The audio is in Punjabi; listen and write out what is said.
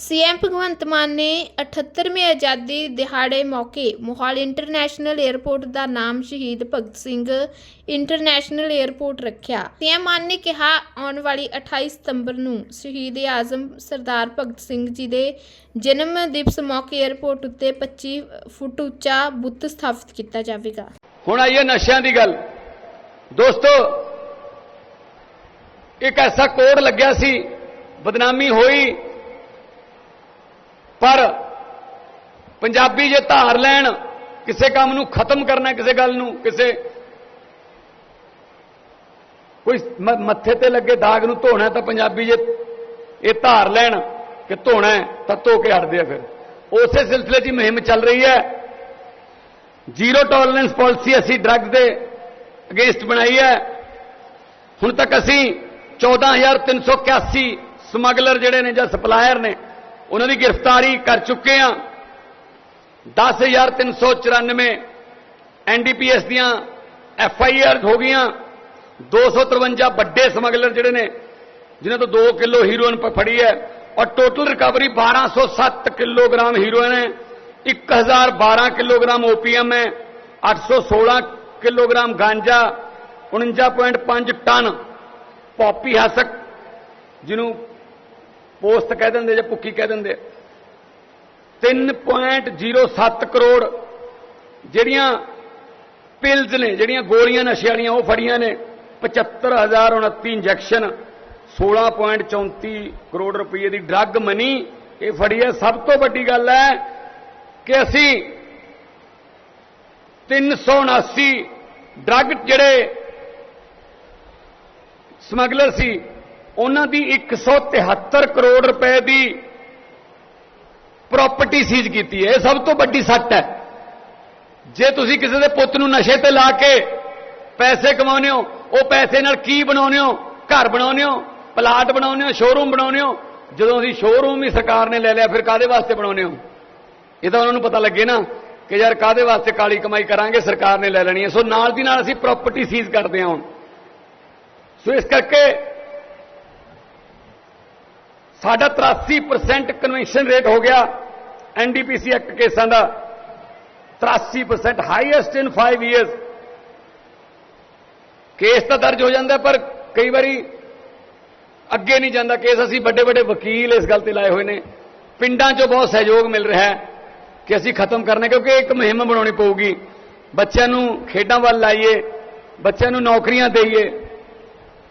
ਸੀਐਮ ਭਗਵੰਤ ਮਾਨ ਨੇ 78ਵੇਂ ਆਜ਼ਾਦੀ ਦਿਹਾੜੇ ਮੌਕੇ ਮੋਹਾਲੀ ਇੰਟਰਨੈਸ਼ਨਲ 에ਅਰਪੋਰਟ ਦਾ ਨਾਮ ਸ਼ਹੀਦ ਭਗਤ ਸਿੰਘ ਇੰਟਰਨੈਸ਼ਨਲ 에ਅਰਪੋਰਟ ਰੱਖਿਆ। ਸੀਐਮ ਮਾਨ ਨੇ ਕਿਹਾ, ਆਉਣ ਵਾਲੀ 28 ਸਤੰਬਰ ਨੂੰ ਸ਼ਹੀਦ ਆਜ਼ਮ ਸਰਦਾਰ ਭਗਤ ਸਿੰਘ ਜੀ ਦੇ ਜਨਮ ਦਿਵਸ ਮੌਕੇ 에ਅਰਪੋਰਟ ਉੱਤੇ 25 ਫੁੱਟ ਉੱਚਾ ਬੁੱਤ ਸਥਾਪਿਤ ਕੀਤਾ ਜਾਵੇਗਾ। ਹੁਣ ਆਈਏ ਨਸ਼ਿਆਂ ਦੀ ਗੱਲ। ਦੋਸਤੋ, ਇੱਕ ਐਸਾ ਕੋਡ ਲੱਗਿਆ ਸੀ, ਬਦਨਾਮੀ ਹੋਈ ਪਰ ਪੰਜਾਬੀ ਜੇ ਧਾਰ ਲੈਣ, ਕਿਸੇ ਕੰਮ ਨੂੰ ਖਤਮ ਕਰਨਾ, ਕਿਸੇ ਗੱਲ ਨੂੰ, ਕਿਸੇ ਕੋਈ ਮੱਥੇ ਤੇ ਲੱਗੇ ਦਾਗ ਨੂੰ ਧੋਣਾ, ਤਾਂ ਪੰਜਾਬੀ ਜੇ ਇਹ ਧਾਰ ਲੈਣ ਕਿ ਧੋਣਾ ਤਾਂ ਧੋ ਕੇ ਹਟਦੇ ਆ ਫਿਰ। ਉਸੇ ਸਿਲਸਿਲੇ 'ਚ ਮੁਹਿੰਮ ਚੱਲ ਰਹੀ ਹੈ। ਜ਼ੀਰੋ ਟੋਲਰੈਂਸ ਪਾਲਿਸੀ ਅਸੀਂ ਡਰੱਗ ਦੇ ਅਗੇਂਸਟ ਬਣਾਈ ਹੈ। ਹੁਣ ਤੱਕ ਅਸੀਂ 14381 ਸਮਗਲਰ ਜਿਹੜੇ ਨੇ ਜਾਂ ਸਪਲਾਇਰ ਨੇ ਉਹਨਾਂ ਦੀ ਗ੍ਰਿਫਤਾਰੀ ਕਰ ਚੁੱਕੇ ਹਾਂ। 10394 ਐਨਡੀਪੀਐਸ ਦੀਆਂ ਐਫ ਆਈ ਆਰ ਹੋ ਗਈਆਂ। 253 ਵੱਡੇ ਸਮਗਲਰ ਜਿਹੜੇ ਨੇ, ਜਿਨ੍ਹਾਂ ਤੋਂ 2 ਕਿਲੋ ਹੀਰੋਇਨ ਫੜੀ ਹੈ ਔਰ ਟੋਟਲ ਰਿਕਵਰੀ 1207 ਕਿਲੋਗ੍ਰਾਮ ਹੀਰੋਇਨ ਹੈ। 1012 ਕਿਲੋਗ੍ਰਾਮ ਓਪੀਐਮ ਹੈ 816 kilogram ganja 49.5 ton poppy husk, ਜਿਹਨੂੰ ਪੋਸਟ ਕਹਿ ਦਿੰਦੇ ਜਾਂ ਭੁੱਕੀ ਕਹਿ ਦਿੰਦੇ 3.07 ਕਰੋੜ ਜਿਹੜੀਆਂ ਪਿਲਜ਼ ਨੇ, ਜਿਹੜੀਆਂ ਗੋਲੀਆਂ ਨਸ਼ੇ ਵਾਲੀਆਂ ਉਹ ਫੜੀਆਂ ਨੇ। 75029 ਇੰਜੈਕਸ਼ਨ 16.34 ਕਰੋੜ ਰੁਪਏ ਦੀ ਡਰੱਗ ਮਨੀ ਇਹ ਫੜੀ ਹੈ। ਸਭ ਤੋਂ ਵੱਡੀ ਗੱਲ ਹੈ ਕਿ ਅਸੀਂ 379 ਡਰੱਗ ਜਿਹੜੇ ਸਮਗਲਰ ਸੀ ਉਹਨਾਂ ਦੀ 173 ਕਰੋੜ ਰੁਪਏ ਦੀ ਪ੍ਰਾਪਰਟੀ ਸੀਜ਼ ਕੀਤੀ ਹੈ। ਇਹ ਸਭ ਤੋਂ ਵੱਡੀ ਸੱਟ ਹੈ। ਜੇ ਤੁਸੀਂ ਕਿਸੇ ਦੇ ਪੁੱਤ ਨੂੰ ਨਸ਼ੇ ਤੇ ਲਾ ਕੇ ਪੈਸੇ ਕਮਾਉਂਦੇ ਹੋ, ਉਹ ਪੈਸੇ ਨਾਲ ਕੀ ਬਣਾਉਂਦੇ ਹੋ? ਘਰ ਬਣਾਉਂਦੇ ਹੋ? ਪਲਾਟ ਬਣਾਉਂਦੇ ਹੋ? ਸ਼ੋਰੂਮ ਬਣਾਉਂਦੇ ਹੋ? ਜਦੋਂ ਅਸੀਂ ਸ਼ੋਰੂਮ ਹੀ ਸਰਕਾਰ ਨੇ ਲੈ ਲਿਆ, ਫਿਰ ਕਾਦੇ ਵਾਸਤੇ ਬਣਾਉਂਦੇ ਹੋ? ਇਹ ਤਾਂ ਉਹਨਾਂ ਨੂੰ ਪਤਾ ਲੱਗੇ ਨਾ ਕਿ ਯਾਰ ਕਾਦੇ ਵਾਸਤੇ ਕਾਲੀ ਕਮਾਈ ਕਰਾਂਗੇ? ਸਰਕਾਰ ਨੇ ਲੈ ਲੈਣੀ ਹੈ। ਸੋ ਨਾਲ ਦੀ ਨਾਲ ਅਸੀਂ ਪ੍ਰਾਪਰਟੀ ਸੀਜ਼ ਕਰਦੇ ਹਾਂ ਹੁਣ। ਸੋ ਇਸ ਕਰਕੇ ਸਾਡਾ 83% ਕਨਵੈਂਸ਼ਨ ਰੇਟ ਹੋ ਗਿਆ ਐਨਡੀਪੀਸੀ ਐਕਟ ਕੇਸਾਂ ਦਾ। 83% ਹਾਈਐਸਟ ਇਨ 5 ਇਅਰਸ ਕੇਸ ਤਾਂ ਦਰਜ ਹੋ ਜਾਂਦਾ ਪਰ ਕਈ ਵਾਰੀ ਅੱਗੇ ਨਹੀਂ ਜਾਂਦਾ। ਕੇਸ ਅਸੀਂ ਵੱਡੇ ਵੱਡੇ ਵਕੀਲ ਇਸ ਗੱਲ ਤੇ ਲਾਏ ਹੋਏ ਨੇ। ਪਿੰਡਾਂ 'ਚੋਂ ਬਹੁਤ ਸਹਿਯੋਗ ਮਿਲ ਰਿਹਾ ਹੈ ਕਿ ਅਸੀਂ ਖਤਮ ਕਰਨਾ ਕਿਉਂਕਿ ਇੱਕ ਮੁਹਿੰਮ ਬਣਾਉਣੀ ਪਊਗੀ। ਬੱਚਿਆਂ ਨੂੰ ਖੇਡਾਂ ਵੱਲ ਲਾਈਏ, ਬੱਚਿਆਂ ਨੂੰ ਨੌਕਰੀਆਂ ਦੇਈਏ।